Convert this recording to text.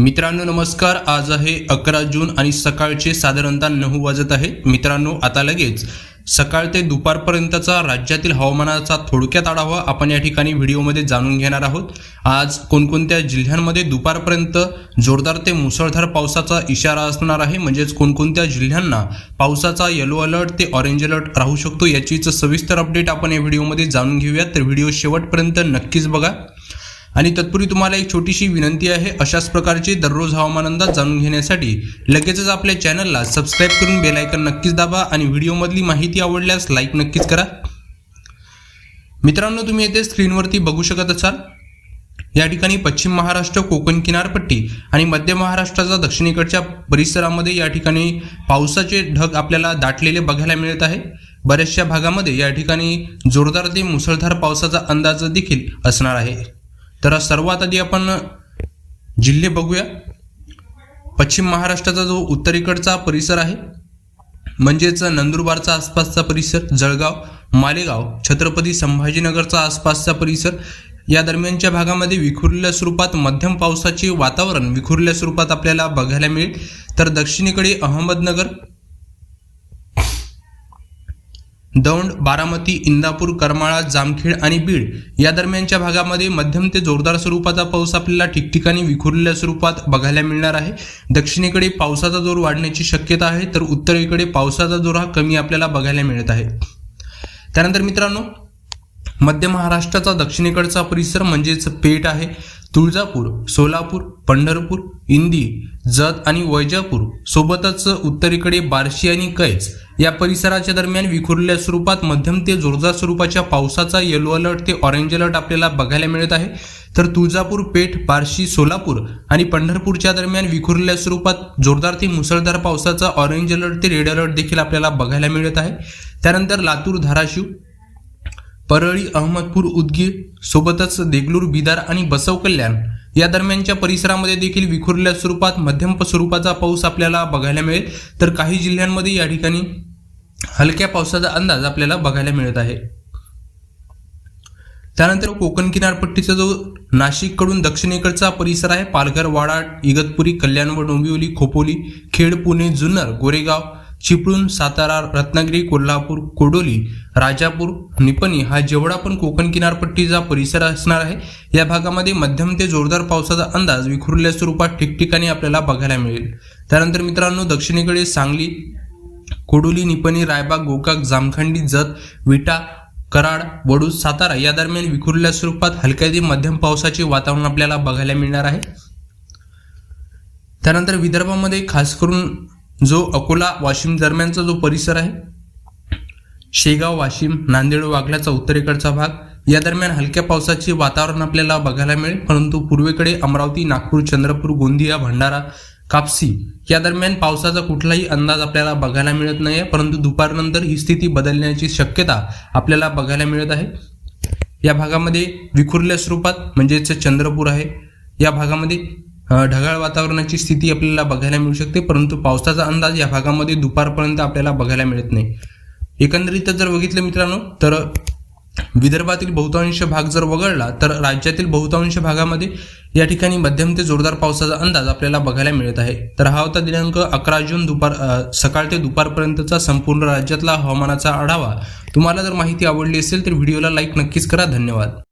मित्रांनो नमस्कार. आज आहे अकरा जून आणि सकाळचे साधारणतः नऊ वाजत आहेत मित्रांनो आता लगेच सकाळ ते दुपारपर्यंतचा राज्यातील हवामानाचा थोडक्यात आढावा आपण या ठिकाणी व्हिडिओमध्ये जाणून घेणार आहोत. आज कोणकोणत्या जिल्ह्यांमध्ये दुपारपर्यंत जोरदार ते मुसळधार पावसाचा इशारा असणार आहे? म्हणजेच कोणकोणत्या जिल्ह्यांना पावसाचा येलो अलर्ट ते ऑरेंज अलर्ट राहू शकतो याचीच सविस्तर अपडेट आपण या व्हिडिओमध्ये जाणून घेऊयात. तर व्हिडिओ शेवटपर्यंत नक्कीच बघा. आणि तत्पूर्वी तुम्हाला एक छोटीशी विनंती आहे अशाच प्रकारचे दररोज हवामान अंदाज जाणून घेण्यासाठी लगेचच आपल्या चॅनलला सबस्क्राईब करून बेलायकन नक्कीच दाबा आणि व्हिडिओमधली माहिती आवडल्यास लाईक नक्कीच करा. मित्रांनो तुम्ही येथे स्क्रीनवरती बघू शकत असाल या ठिकाणी पश्चिम महाराष्ट्र कोकण किनारपट्टी आणि मध्य महाराष्ट्राच्या दक्षिणेकडच्या परिसरामध्ये या ठिकाणी पावसाचे ढग आपल्याला दाटलेले बघायला मिळत आहे. बऱ्याचशा भागामध्ये या ठिकाणी जोरदार ते मुसळधार पावसाचा अंदाज देखील असणार आहे. तर सर्वात आधी आपण जिल्हे बघूया. पश्चिम महाराष्ट्राचा जो उत्तरेकडचा परिसर आहे म्हणजेच नंदुरबारचा आसपासचा परिसर जळगाव मालेगाव छत्रपती संभाजीनगरचा आसपासचा परिसर या दरम्यानच्या भागामध्ये विखुरलेल्या स्वरूपात मध्यम पावसाचे वातावरण विखुरलेल्या स्वरूपात आपल्याला बघायला मिळेल. तर दक्षिणेकडे अहमदनगर दौंड बारामती इंदापूर करमाळा जामखेड आणि बीड या दरम्यानच्या भागामध्ये मध्यम ते जोरदार स्वरूपाचा पाऊस आपल्याला ठिकठिकाणी विखुरलेल्या स्वरूपात बघायला मिळणार आहे. दक्षिणेकडे पावसाचा जोर वाढण्याची शक्यता आहे तर उत्तरेकडे पावसाचा जोर हा कमी आपल्याला बघायला मिळत आहे. त्यानंतर मित्रांनो मध्य महाराष्ट्राचा दक्षिणेकडचा परिसर म्हणजेच पेठ आहे. तुळजापूर सोलापूर पंढरपूर इंदी जत आणि वैजापूर सोबतच उत्तरेकडे बार्शी आणि कैच या परिसराच्या दरम्यान विखुरलेल्या स्वरूपात मध्यम ते जोरदार स्वरूपाच्या पावसाचा येलो अलर्ट ते ऑरेंज अलर्ट आपल्याला बघायला मिळत आहे. तर तुळजापूर पेठ बार्शी सोलापूर आणि पंढरपूरच्या दरम्यान विखुरलेल्या स्वरूपात जोरदार ते मुसळधार पावसाचा ऑरेंज अलर्ट ते रेड अलर्ट देखील आपल्याला बघायला मिळत आहे. त्यानंतर लातूर धाराशिव परळी अहमदपूर उदगीर सोबतच देगलूर बिदार आणि बसव कल्याण या दरम्यानच्या परिसरामध्ये देखील विखुरलेल्या स्वरूपात मध्यम स्वरूपाचा पाऊस आपल्याला बघायला मिळेल. तर काही जिल्ह्यांमध्ये या ठिकाणी हलक्या पावसाचा अंदाज आपल्याला बघायला मिळत आहे. त्यानंतर कोकण किनारपट्टीचा जो नाशिककडून दक्षिणेकडचा परिसर आहे पालघर वाडा इगतपुरी कल्याण व डोंबिवली खोपोली खेड पुणे जुन्नर गोरेगाव चिपळूण सातारा रत्नागिरी कोल्हापूर कोडोली राजापूर निपणी हा जेवढा पण कोकण किनारपट्टीचा परिसर असणार आहे या भागामध्ये मध्यम ते जोरदार पावसाचा अंदाज विखुरलेल्या स्वरूपात ठिकठिकाणी आपल्याला बघायला मिळेल. त्यानंतर मित्रांनो दक्षिणेकडे सांगली कोडोली निपणी रायबाग गोकाक जामखंडी जत विटा कराड वडूज सातारा या दरम्यान विखुरलेल्या स्वरूपात हलक्या ते मध्यम पावसाचे वातावरण आपल्याला बघायला मिळणार आहे. त्यानंतर विदर्भामध्ये खास करून जो अकोला वाशिम दरम्यानचा जो परिसर आहे शेगाव वाशिम नांदेड वागल्याचा उत्तरेकडचा भाग. या दरम्यान हलक्या पावसाचे वातावरण आपल्याला बघायला मिळेल. परंतु पूर्वेकडे अमरावती नागपूर चंद्रपूर गोंदिया भंडारा कापसी या दरम्यान पावसाचा कुठलाही अंदाज आपल्याला बघायला मिळत नाही परंतु दुपारनंतर ही स्थिती बदलण्याची शक्यता आपल्याला बघायला मिळत आहे. या भागामध्ये विखुरल्या स्वरूपात म्हणजेच चंद्रपूर आहे. या भागामध्ये ढगाळ वातावरणाची स्थिती आपल्याला बघायला मिळू शकते. परंतु पावसाचा अंदाज या भागामध्ये दुपारपर्यंत आपल्याला बघायला मिळत नाही. एकंदरीत जर बघितलं मित्रांनो तर विदर्भातील बहुतांश भाग जर वगळला तर राज्यातील बहुतांश भागामध्ये या ठिकाणी मध्यम ते जोरदार पावसाचा अंदाज आपल्याला बघायला मिळत आहे. तर हा होता दिनांक अकरा जून दुपार सकाळ ते दुपारपर्यंतचा संपूर्ण राज्यातला हवामानाचा आढावा. तुम्हाला जर माहिती आवडली असेल तर व्हिडिओला लाईक नक्कीच करा. धन्यवाद.